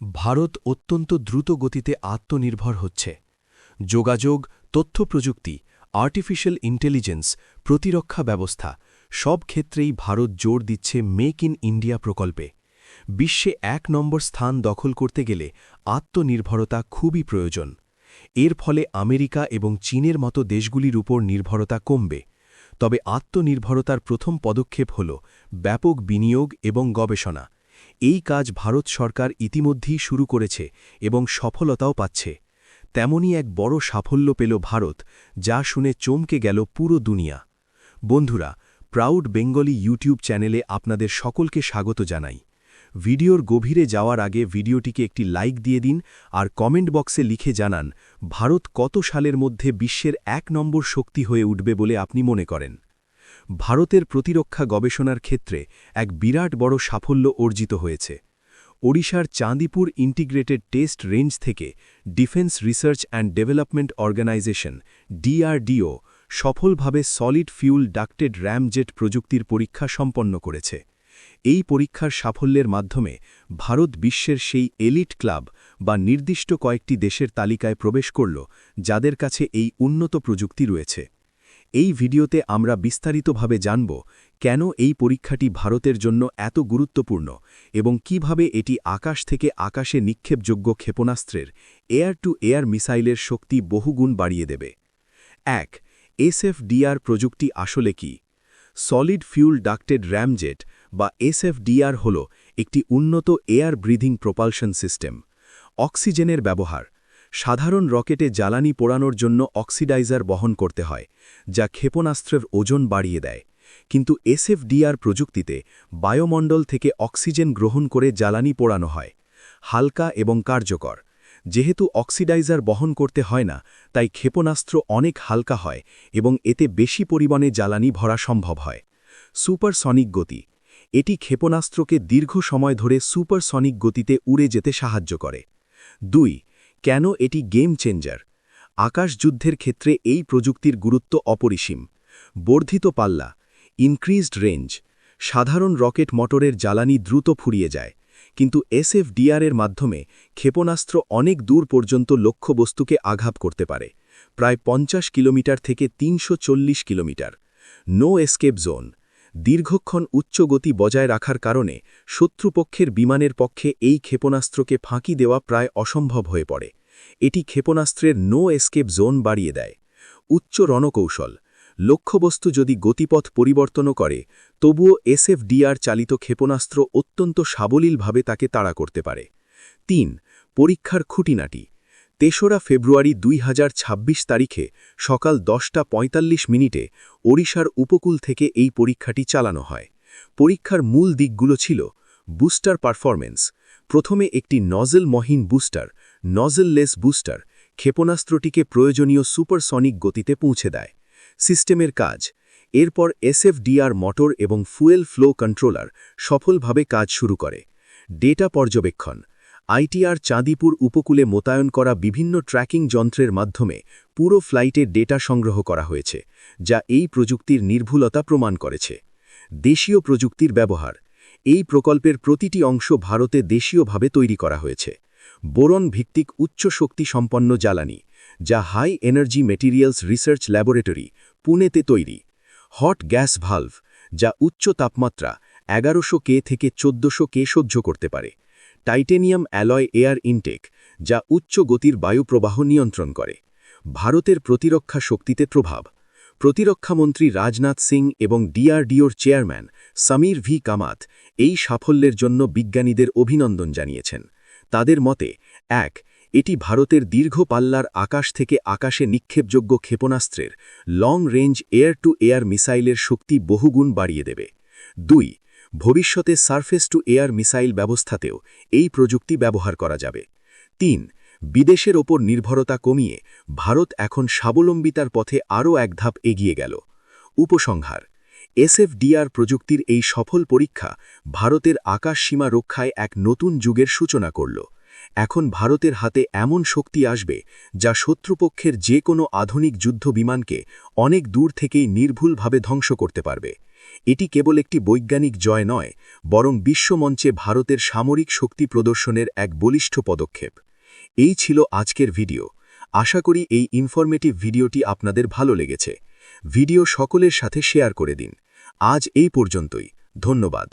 ভারত অত্যন্ত দ্রুত গতিতে আত্মনির্ভর হচ্ছে। যোগাযোগ, তথ্য প্রযুক্তি আর্টিফিশিয়াল ইন্টেলিজেন্স প্রতিরক্ষা ব্যবস্থা, সব ক্ষেত্রেই ভারত জোর দিচ্ছে মেক ইন ইন্ডিয়া প্রকল্পে। বিশ্বে এক নম্বর স্থান দখল করতে গেলে আত্মনির্ভরতা খুবই প্রয়োজন। এর ফলে আমেরিকা এবং চীনের মতো দেশগুলির উপর নির্ভরতা কমবে। তবে আত্মনির্ভরতার প্রথম পদক্ষেপ হল ব্যাপক বিনিয়োগ এবং গবেষণা। এই কাজ ভারত সরকার ইতিমধ্যেই শুরু করেছে এবং সফলতাও পাচ্ছে। তেমনই এক বড় সাফল্য পেল ভারত, যা শুনে চমকে গেল পুরো দুনিয়া। বন্ধুরা প্রাউড বেঙ্গলি ইউটিউব চ্যানেলে আপনাদের সকলকে স্বাগত জানাই। ভিডিওর গভীরে যাওয়ার আগে ভিডিওটিকে একটি লাইক দিয়ে দিন আর কমেন্ট বক্সে লিখে জানান, ভারত কত সালের মধ্যে বিশ্বের এক নম্বর শক্তি হয়ে উঠবে বলে আপনি মনে করেন। ভারতের প্রতিরক্ষা গবেষণার ক্ষেত্রে এক বিরাট বড় সাফল্য অর্জিত হয়েছে। ওড়িশার চাঁদিপুর ইন্টিগ্রেটেড টেস্ট রেঞ্জ থেকে defence research and development organisation, DRDO, সফলভাবে সলিড ফিউল ডাক্টেড র্যামজেট প্রযুক্তির পরীক্ষা সম্পন্ন করেছে। এই পরীক্ষার সাফল্যের মাধ্যমে ভারত বিশ্বের সেই এলিট ক্লাব বা নির্দিষ্ট কয়েকটি দেশের তালিকায় প্রবেশ করল, যাদের কাছে এই উন্নত প্রযুক্তি রয়েছে। এই ভিডিওতে আমরা বিস্তারিতভাবে জানব কেন এই পরীক্ষাটি ভারতের জন্য এত গুরুত্বপূর্ণ এবং কীভাবে এটি আকাশ থেকে আকাশে নিক্ষেপযোগ্য ক্ষেপণাস্ত্রের এয়ার টু এয়ার মিসাইলের শক্তি বহুগুণ বাড়িয়ে দেবে। এক, এসএফডিআর প্রযুক্তি আসলে কি? সলিড ফিউল ডাক্টেড র্যামজেট বা এসএফডিআর হল একটি উন্নত এয়ার ব্রিদিং প্রপালশন সিস্টেম। অক্সিজেনের ব্যবহার। সাধারণ রকেটে জ্বালানি পোড়ানোর জন্য অক্সিডাইজার বহন করতে হয়, যা ক্ষেপণাস্ত্রের ওজন বাড়িয়ে দেয়। কিন্তু এসএফডিআর প্রযুক্তিতে বায়ুমণ্ডল থেকে অক্সিজেন গ্রহণ করে জ্বালানি পোড়ানো হয়, হালকা এবং কার্যকর। যেহেতু অক্সিডাইজার বহন করতে হয় না, তাই ক্ষেপণাস্ত্র অনেক হালকা হয় এবং এতে বেশি পরিমাণে জ্বালানি ভরা সম্ভব হয়। সুপারসনিক গতি। এটি ক্ষেপণাস্ত্রকে দীর্ঘ সময় ধরে সুপারসনিক গতিতে উড়ে যেতে সাহায্য করে। দুই কেন এটি গেম চেঞ্জার? আকাশ যুদ্ধের ক্ষেত্রে এই প্রযুক্তির গুরুত্ব অপরিসীম। বর্ধিত পাল্লা ইনক্রিজড রেঞ্জ সাধারণ রকেট মোটরের জ্বালানি দ্রুত ফুরিয়ে যায়, কিন্তু এসএফডিআরের মাধ্যমে ক্ষেপণাস্ত্র অনেক দূর পর্যন্ত লক্ষ্যবস্তুকে আঘাত করতে পারে, প্রায় পঞ্চাশ কিলোমিটার থেকে তিনশো চল্লিশ কিলোমিটার। নো এসকেপ জোন দীর্ঘক্ষণ উচ্চ গতি বজায় রাখার কারণে শত্রুপক্ষের বিমানের পক্ষে এই ক্ষেপণাস্ত্রকে ফাঁকি দেওয়া প্রায় অসম্ভব হয়ে পড়ে। এটি ক্ষেপণাস্ত্রের নো এসকেপ জোন বাড়িয়ে দেয়। উচ্চ রণকৌশল। লক্ষ্যবস্তু যদি গতিপথ পরিবর্তনও করে, তবুও এসএফডিআর চালিত ক্ষেপণাস্ত্র অত্যন্ত সাবলীলভাবে তাকে তাড়া করতে পারে। তিন, পরীক্ষার খুঁটিনাটি। তেসরা ফেব্রুয়ারি দুই হাজার ছাব্বিশ তারিখে সকাল দশটা ৪৫ মিনিটে ওড়িশার উপকূল থেকে এই পরীক্ষাটি চালানো হয়। পরীক্ষার মূল দিকগুলো ছিল বুস্টার পারফরমেন্স প্রথমে একটি নজেল মহিন বুস্টার, নজেললেস বুস্টার, ক্ষেপণাস্ত্রটিকে প্রয়োজনীয় সুপারসনিক গতিতে পৌঁছে দেয়। সিস্টেমের কাজ, এরপর এসএফডিআর মোটর এবং ফুয়েল ফ্লো কন্ট্রোলার সফলভাবে কাজ শুরু করে। ডেটা পর্যবেক্ষণ আইটিআর চাঁদিপুর উপকূলে মোতায়েন করা বিভিন্ন ট্র্যাকিং যন্ত্রের মাধ্যমে পুরো ফ্লাইটের ডেটা সংগ্রহ করা হয়েছে, যা এই প্রযুক্তির নির্ভুলতা প্রমাণ করেছে। দেশীয় প্রযুক্তির ব্যবহার, এই প্রকল্পের প্রতিটি অংশ ভারতে দেশীয়ভাবে তৈরি করা হয়েছে। বোরন ভিত্তিক উচ্চ শক্তি সম্পন্ন জ্বালানি, যা high energy materials research laboratory, পুনেতে তৈরি। হট গ্যাস ভালভ, যা উচ্চ তাপমাত্রা এগারোশো কে থেকে চোদ্দশো কে সহ্য করতে পারে। টাইটেনিয়াম অ্যালয় এয়ার ইনটেক, যা উচ্চ গতির বায়ুপ্রবাহ নিয়ন্ত্রণ করে, ভারতের প্রতিরক্ষা শক্তিতে প্রভাব। প্রতিরক্ষামন্ত্রী রাজনাথ সিং এবং ডিআরডিওর চেয়ারম্যান সমীর ভি. কামাত এই সাফল্যের জন্য বিজ্ঞানীদের অভিনন্দন জানিয়েছেন। তাদের মতে, এক, এটি ভারতের দীর্ঘ পাল্লার আকাশ থেকে আকাশে নিক্ষেপযোগ্য ক্ষেপণাস্ত্রের long range air to air missile শক্তি বহুগুণ বাড়িয়ে দেবে। দুই ভবিষ্যতে সারফেস টু এয়ার মিসাইল ব্যবস্থাতেও এই প্রযুক্তি ব্যবহার করা যাবে। তিন, বিদেশের ওপর নির্ভরতা কমিয়ে ভারত এখন স্বাবলম্বিতার পথে আরও এক ধাপ এগিয়ে গেল। উপসংহার, এসএফডিআর প্রযুক্তির এই সফল পরীক্ষা ভারতের আকাশ সীমা রক্ষায় এক নতুন যুগের সূচনা করল। এখন ভারতের হাতে এমন শক্তি আসবে যা শত্রুপক্ষের যে কোনো আধুনিক যুদ্ধ বিমানকে অনেক দূর থেকেই নির্ভুলভাবে ধ্বংস করতে পারবে। এটি কেবল একটি বৈজ্ঞানিক জয় নয়, বরং বিশ্বমঞ্চে ভারতের সামরিক শক্তি প্রদর্শনের এক বলিষ্ঠ পদক্ষেপ। এই ছিল আজকের ভিডিও। আশা করি এই ইনফরমেটিভ ভিডিওটি আপনাদের ভালো লেগেছে। ভিডিও সকলের সাথে শেয়ার করে দিন। আজ এই পর্যন্তই। ধন্যবাদ।